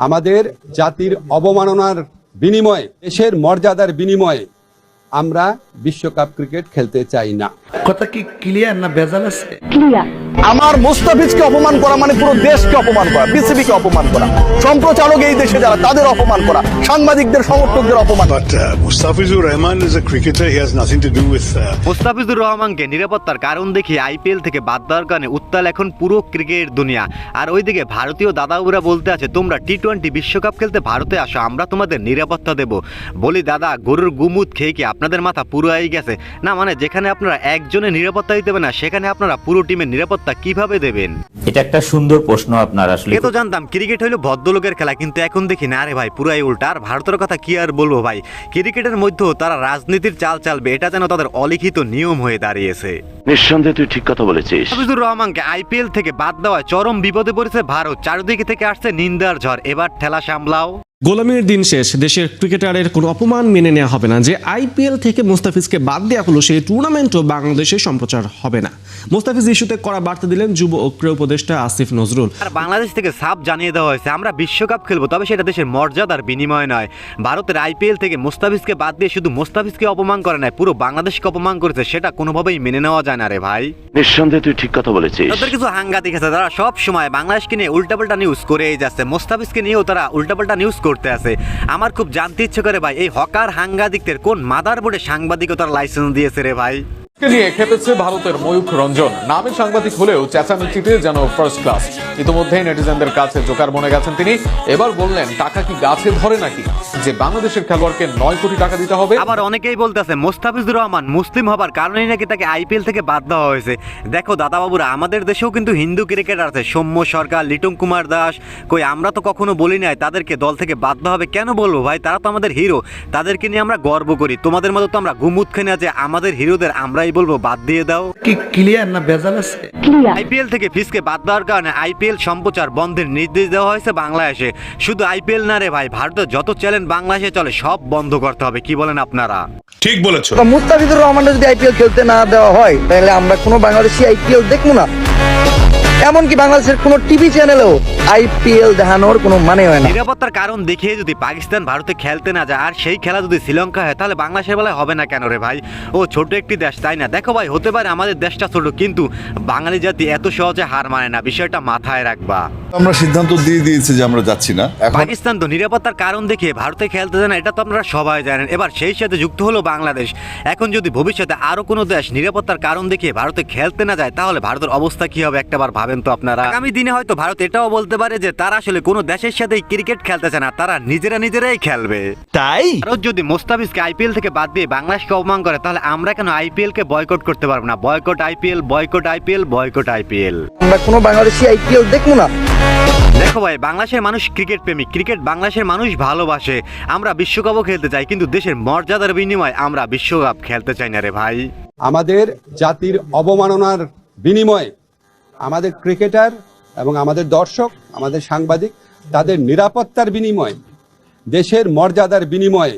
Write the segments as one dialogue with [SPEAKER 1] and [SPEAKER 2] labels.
[SPEAKER 1] আমাদের জাতির অবমাননার বিনিময়ে দেশের মর্যাদার বিনিময়ে আমরা বিশ্বকাপ ক্রিকেট খেলতে চাই না।
[SPEAKER 2] কথা কি ক্লিয়ার না বেজাল আছে?
[SPEAKER 3] আমার মোস্তাফিজকে অপমান করা মানে পুরো দেশকে অপমান করা বিসিবিকে অপমান করা সম্প্রচারক এই দেশে যারা তাদের অপমান করা সাংবাদিকদের সমর্থকদের অপমান করা
[SPEAKER 4] But uh, is a cricketer. He has nothing to do with. Uh,
[SPEAKER 5] Mustafizur রহমানকে নিরাপত্তার কারণ দেখিয়ে আইপিএল থেকে বাদ দেওয়ার কারণে উত্তাল এখন পুরো ক্রিকেট দুনিয়া আর ওইদিকে ভারতীয় দাদাবুরা বলতে আছে তোমরা টি টোয়েন্টি বিশ্বকাপ খেলতে ভারতে আসো আমরা তোমাদের নিরাপত্তা দেব বলি দাদা গরুর গুমুদ খেয়ে কি আপনাদের মাথা পুরো হয়ে গেছে না মানে যেখানে আপনারা একজনের নিরাপত্তা দিতে না সেখানে আপনারা পুরো টিমের নিরাপত্তা কীভাবে দেবেন?
[SPEAKER 6] এটা একটা সুন্দর প্রশ্ন আপনার আসলে।
[SPEAKER 5] এ তো জানতাম ক্রিকেট হইল ভদ্রলোকের খেলা কিন্তু এখন দেখি না। রে ভাই পুরাই উল্টা। আর ভারতের কথা কি আর বলব ভাই? ক্রিকেটের মধ্যেও তারা রাজনীতির চাল চালবে। এটা যেন তাদের অলিখিত নিয়ম হয়ে দাঁড়িয়েছে।
[SPEAKER 7] নিঃসন্দেহে তুই ঠিক কথা বলেছিস।
[SPEAKER 5] হাফিজুর রহমানকে আইপিএল থেকে বাদ দেওয়ায় চরম বিপদে পড়েছে ভারত। চারিদিকে থেকে আসছে নিন্দার ঝড়। এবার ঠেলা সামলাও।
[SPEAKER 8] গোলামির দিন শেষ। দেশের ক্রিকেটারের কোনো অপমান মেনে নেওয়া হবে না। যে আইপিএল থেকে মুস্তাফিজকে বাদ দেওয়া হলো, সেই টুর্নামেন্টও বাংলাদেশে সম্প্রচার হবে না। মুস্তাফিজ ইস্যুতে করা বার্তা দিলেন যুব ও ক্রীড়া উপদেষ্টা আসিফ নজরুল।
[SPEAKER 5] আর বাংলাদেশ থেকে সাপ জানিয়ে দেওয়া হয়েছে, আমরা বিশ্বকাপ খেলব, তবে সেটা দেশের মর্যাদার বিনিময় নয়। ভারতের আইপিএল থেকে মুস্তাফিজকে বাদ দিয়ে শুধু মুস্তাফিজকে অপমান করে নাই, পুরো বাংলাদেশকে অপমান করেছে, সেটা কোনোভাবেই মেনে নেওয়া যায় না রে ভাই।
[SPEAKER 7] নিঃসন্দেহে তুই ঠিক কথা বলেছিস।
[SPEAKER 5] তাদের কিছু হাঙ্গা আছে তারা সব সময় বাংলাদেশকে নিয়ে উল্টাপাল্টা নিউজ করেই যাচ্ছে। মোস্তাফিজকে নিয়েও তারা উল্টাপাল্টা নিউজ করতে আছে। আমার খুব জানতে ইচ্ছে করে ভাই, এই হকার হাঙ্গাদিকদের কোন মাদার বোর্ডে সাংবাদিকতার লাইসেন্স দিয়েছে রে ভাই?
[SPEAKER 9] নিয়ে খেপেছে ভারতের ময়ূখ রঞ্জন। নামে সাংবাদিক হলেও চেঁচামেচিতে যেন ফার্স্ট ক্লাস ইতিমধ্যেই নেটিজেনদের কাছে জোকার গেছেন তিনি। এবার বললেন, টাকা কি গাছে ধরে নাকি? যে বাংলাদেশের খেলোয়াড়কে নয় কোটি টাকা দিতে হবে।
[SPEAKER 5] আবার অনেকেই বলতেছে, মোস্তাফিজুর রহমান মুসলিম হবার কারণেই নাকি তাকে আইপিএল থেকে বাদ দেওয়া হয়েছে। দেখো দাদা বাবুরা আমাদের দেশেও কিন্তু হিন্দু ক্রিকেটার আছে। সৌম্য সরকার, লিটন কুমার দাস, কই আমরা তো কখনো বলি নাই, তাদেরকে দল থেকে বাদ দেওয়া হবে। কেন বলব ভাই, তারা তো আমাদের হিরো তাদেরকে নিয়ে আমরা গর্ব করি। তোমাদের মতো তো আমরা খেয়ে না যে আমাদের হিরোদের আমরাই বলব বাদ দিয়ে দাও।
[SPEAKER 2] কি ক্লিয়ার না ভেজাল আছে?
[SPEAKER 5] আইপিএল থেকে ফিসকে বাদ দেওয়ার কারণে আইপিএল সম্প্রচার বন্ধের নির্দেশ দেওয়া হয়েছে বাংলাদেশে শুধু আইপিএল না রে ভাই ভারতের যত চ্যালেঞ্জ বাংলাদেশে চলে সব বন্ধ করতে হবে কি বলেন আপনারা?
[SPEAKER 10] ঠিক বলেছ।
[SPEAKER 3] তো মুস্তাফিজুর রহমানের যদি আইপিএল খেলতে না দেওয়া হয় তাহলে আমরা কোনো বাংলাদেশি আইপিএল দেখব না। এমনকি বাংলাদেশের কোনো টিভি চ্যানেলেও আইপিএল দেখানোর কোনো মানে হয় না।
[SPEAKER 5] নিরাপত্তার কারণ দেখিয়ে যদি পাকিস্তান ভারতে খেলতে না যায়, আর সেই খেলা যদি শ্রীলঙ্কা হয়, তাহলে বাংলাদেশের বেলায় হবে না কেন রে ভাই? ও ছোট একটি দেশ, তাই না? দেখো ভাই, হতে পারে আমাদের দেশটা ছোট, কিন্তু বাঙালি জাতি এত সহজে হার মানে না, বিষয়টা মাথায় রাখবা।
[SPEAKER 10] আমরা সিদ্ধান্ত দিয়ে দিয়েছি যে আমরা যাচ্ছি না। এখন
[SPEAKER 5] পাকিস্তান তো নিরাপত্তার কারণ দেখিয়ে ভারতে খেলতে যায় না এটা তো আপনারা সবাই জানেন। এবার সেই সাথে যুক্ত হলো বাংলাদেশ। এখন যদি ভবিষ্যতে আরও কোনো দেশ নিরাপত্তার কারণ দেখিয়ে ভারতে খেলতে না যায় তাহলে ভারতের অবস্থা কি হবে একটাবার ভাবেন তো আপনারা? আগামী দিনে হয়তো ভারত এটাও বলতে পারে যে তারা আসলে কোনো দেশের সাথেই ক্রিকেট খেলতেছে না তারা নিজেরা নিজেরাই খেলবে।
[SPEAKER 6] তাই?
[SPEAKER 5] ভারত যদি মোস্তাফিজকে আইপিএল থেকে বাদ দিয়ে বাংলাদেশকে অপমান করে তাহলে আমরা কেন আইপিএল কে বয়কট করতে পারব না? Boycott IPL boycott IPL boycott IPL.
[SPEAKER 3] আমরা কোনো বাংলাদেশি আইপিএল দেখব না।
[SPEAKER 5] দেখো ভাই, বাংলাদেশের মানুষ ক্রিকেট প্রেমিক। ক্রিকেট বাংলাদেশের মানুষ ভালোবাসে। আমরা বিশ্বকাপও খেলতে চাই, কিন্তু দেশের মর্যাদার বিনিময়ে আমরা বিশ্বকাপ খেলতে চাই না রে ভাই।
[SPEAKER 1] আমাদের জাতির অবমাননার বিনিময়ে আমাদের ক্রিকেটার এবং আমাদের দর্শক, আমাদের সাংবাদিক তাদের নিরাপত্তার বিনিময়ে, দেশের মর্যাদার বিনিময়ে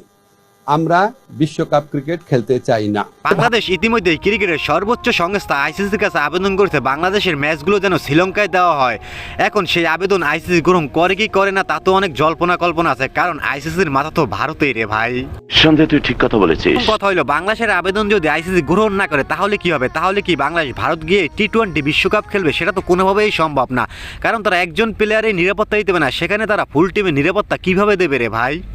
[SPEAKER 1] আমরা বিশ্বকাপ ক্রিকেট খেলতে চাই না।
[SPEAKER 5] বাংলাদেশ ইতিমধ্যে ক্রিকেটের সর্বোচ্চ সংস্থা আইসিসির কাছে আবেদন করেছে বাংলাদেশের ম্যাচগুলো যেন শ্রীলঙ্কায় দেওয়া হয়। এখন সেই আবেদন আইসিসি গ্রহণ করে কি করে না তা তো অনেক জল্পনা কল্পনা আছে কারণ আইসিসির মাথা তো ভারতেই রে ভাই।
[SPEAKER 7] নিঃসন্দেহে তুই ঠিক কথা বলেছিস।
[SPEAKER 5] কথা হলো বাংলাদেশের আবেদন যদি আইসিসি গ্রহণ না করে তাহলে কি হবে? তাহলে কি বাংলাদেশ ভারত গিয়ে টি টোয়েন্টি বিশ্বকাপ খেলবে? সেটা তো কোনোভাবেই সম্ভব না। কারণ তারা একজন প্লেয়ারের নিরাপত্তা দিতে পারে না সেখানে তারা ফুল টিমের নিরাপত্তা কীভাবে দেবে রে ভাই?